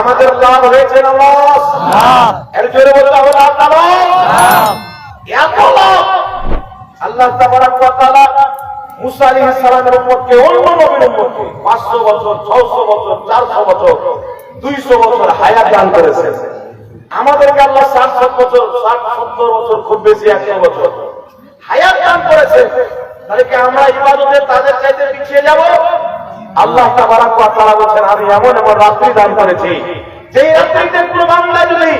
আমাদের লাভ হয়েছে না এর জোরে বলতে হবে লাভ এত লাভ আল্লাহ তাবারাক ওয়া তাআলা মুসা আলাইহিস সালামের উম্মতকে অন্য নবীর উম্মতকে 500 বছর 600 বছর 400 বছর 200 বছর হায়াত দান করেছেন। আমাদেরকে আল্লাহ 60 বছর 60 70 বছর খুব বেশি 100 বছর হায়াত দান করেছেন। তাহলে কি আমরা ইবাদতে তাদের চাইতে পিছিয়ে যাব? আল্লাহ তাআলা বলেন আমি এমন এমন রাত্রি দান করেছি যেই রাত্রিতে কোনো বান্দা যদি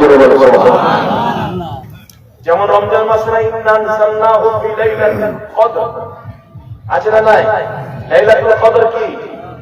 যে বলে যেমন রমজান মাস না আছে না নাই? কদর কি?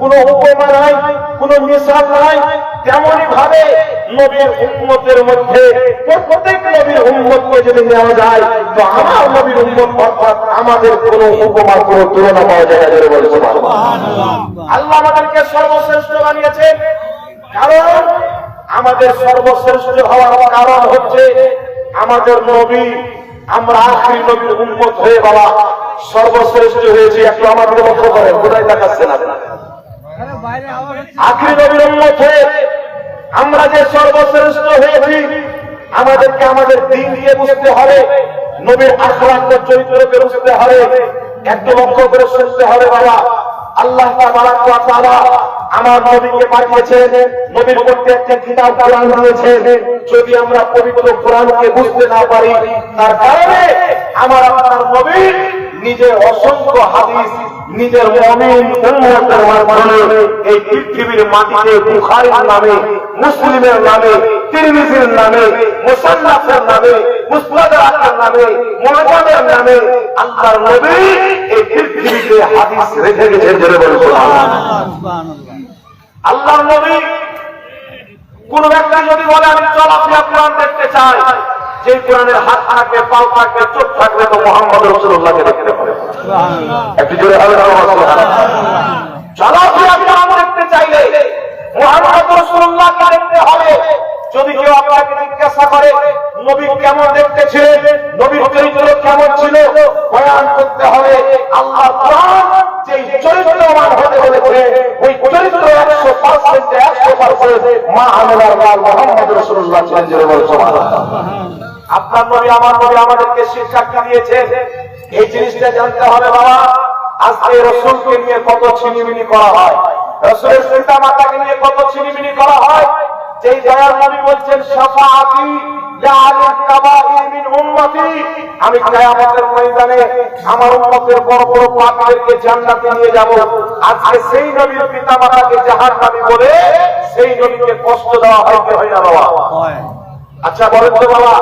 কোন উপমা নাই, কোন মিশাল নাই, তেমনই ভাবে নবীর উম্মতের মধ্যে, প্রত্যেক নবীর উম্মতকে যদি নেওয়া যায়, তো আমার নবীর উম্মত অর্থাৎ আমাদের কোন উপমা কোন তুলনা পাওয়া যায় না বলে আল্লাহ আমাদেরকে সর্বশ্রেষ্ঠ বানিয়েছেন। কারণ আমাদের সর্বশ্রেষ্ঠ হওয়ার কারণ হচ্ছে আমাদের নবী, আমরা আখরি নবীর উন্মত হয়ে বাবা সর্বশ্রেষ্ঠ হয়েছি, একটু আমাদের লক্ষ্য করেন, কোথায় দেখাচ্ছে না আখরি নবীর উন্মত আমরা যে সর্বশ্রেষ্ঠ হয়েছি, আমাদেরকে আমাদের দিন দিয়ে বুঝতে হবে, নবীর আখরাক চরিত্রকে বুঝতে হবে একটু লক্ষ্য করে শুনতে হবে বাবা। আল্লাহ আমার নবীকে পাঠিয়েছেন, নবীর মধ্যে একটা কিতাব কোরআন দিয়েছেন যদি আমরা পবিত্র কোরআনকে বুঝতে না পারি, তার কারণে আমার আপনার নবী নিজের অসংখ্য হাদিস নিজের মমিন উম্মতের মাধ্যমে এই পৃথিবীর মাটিতে বুখারীর নামে, মুসলিমের নামে, তিরমিজির নামে মুসান্নাফের নামে, মুসনাদের নামে মুআজামের নামে আল্লাহর নবী এই পৃথিবীতে হাদিস রেখে জেনে বলে আল্লাহর নবী কোন ব্যক্তি যদি বলে, আমি চলাফেরা কোরআন দেখতে চাই। যে কোরআনের হাত থাকবে পাও থাকবে চোখ থাকবে তো মোহাম্মদ রসুল্লাহকে দেখতে পারে একটু জোরে হবে আমার চলাফেরা কোরআন দেখতে চাইলে মোহাম্মদ রসুল্লাহকে দেখতে হবে। যদি কেউ আপনাকে জিজ্ঞাসা করে নবী কেমন দেখতে ছিলেন নবীর চরিত্র কেমন ছিল? বয়ান করতে হবে আল্লাহ কোরআন যে চরিত্রবান হতে বলেছে ওই চরিত্র একশো পার্সেন্ট একশো পার্সেন্ট মা আমেলার লাল মোহাম্মদ রসুল্লাহ ছিলেন জোরে বলে সুবহানাল্লাহ। আপনার নবী আমার নবী আমাদেরকে শিক্ষা দিয়েছে এই জিনিসটা জানতে হবে বাবা আজকে রসুলকে নিয়ে কত ছিনিমিনি করা হয়। রসুলের পিতা মাতাকে নিয়ে কত ছিনিমিনি করা হয়। যেই দয়ার নবী বলছেন সাফাআতি মিন আমি কিয়ামতের ময়দানে আমার উম্মতের বড় বড় পাপীদেরকে জান্নাতে নিয়ে যাব। আজকে সেই নবীর পিতা মাতাকে জাহান্নামী বলে সেই নবীকে কষ্ট দেওয়া হয় কি হয় না বাবা। আচ্ছা বলেন তো বাবা।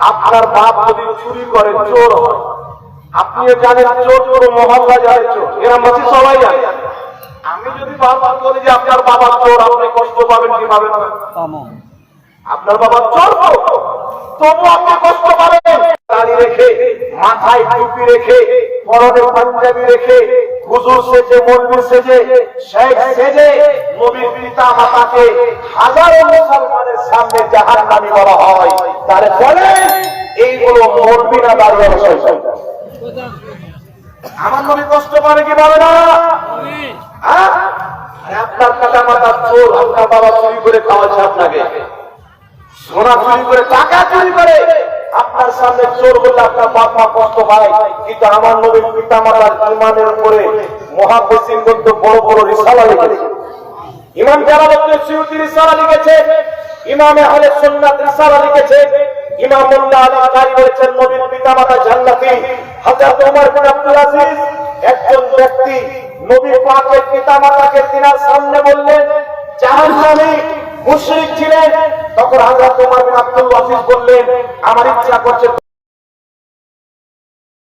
আপনার বাপ যদি চুরি করে চোর হয়। আপনিও জানেন চোর চোর মহল্লা জানে চোর। এরা মাঝে সবাই জানে। আমি যদি বারবার বলি যে আপনার বাবা চোর আপনি কষ্ট পাবেন কি পাবেন আপনার বাবা চোর তো, তবু আপনি কষ্ট পাবেন। দাড়ি রেখে মাথায় টুপি রেখে পরনে পাঞ্জাবি রেখে হুজুর সেজে, মন্দির সেজে, শেখ সেজে, নবীর পিতা মাতাকে হাজারো মুসলমানের সামনে জাহান নামি বলা হয়। তার ফলে এইগুলো মরবি না দাঁড়িয়ে আমার নবী কষ্ট করে কি পাবে না? হ্যাঁ? আপনার পিতা মাতার চোর, আপনার বাবা চুরি করে খাওয়াচ্ছে আপনাকে। সোনা চুরি করে টাকা চুরি করে। আপনার সামনে চোর বলে আপনার বাপ মা কষ্ট পায়। কিন্তু আমার নবীর পিতা মাতার ইমানের উপরে মহাপসিন কিন্তু বড় বড় রিসালা লিখেছে ইমাম জালালউদ্দিন সিউতি রিসালা লিখেছে, ইমামে আহলে সুন্নাত রিসালা লিখেছে, ইমাম মোল্লা আলী কারি বলেছেন, নবীর পিতা মাতা জান্নাতি। হযরত ওমর বিন আব্দুল আজিজ একজন ব্যক্তি পাকের পিতা মাতাকে তিনার সামনে বললেন, জাহান্নামী মুশরিক ছিলেন তখন হাজার তোমার আব্দুল ওয়াসিস বললেন আমার ইচ্ছা করছে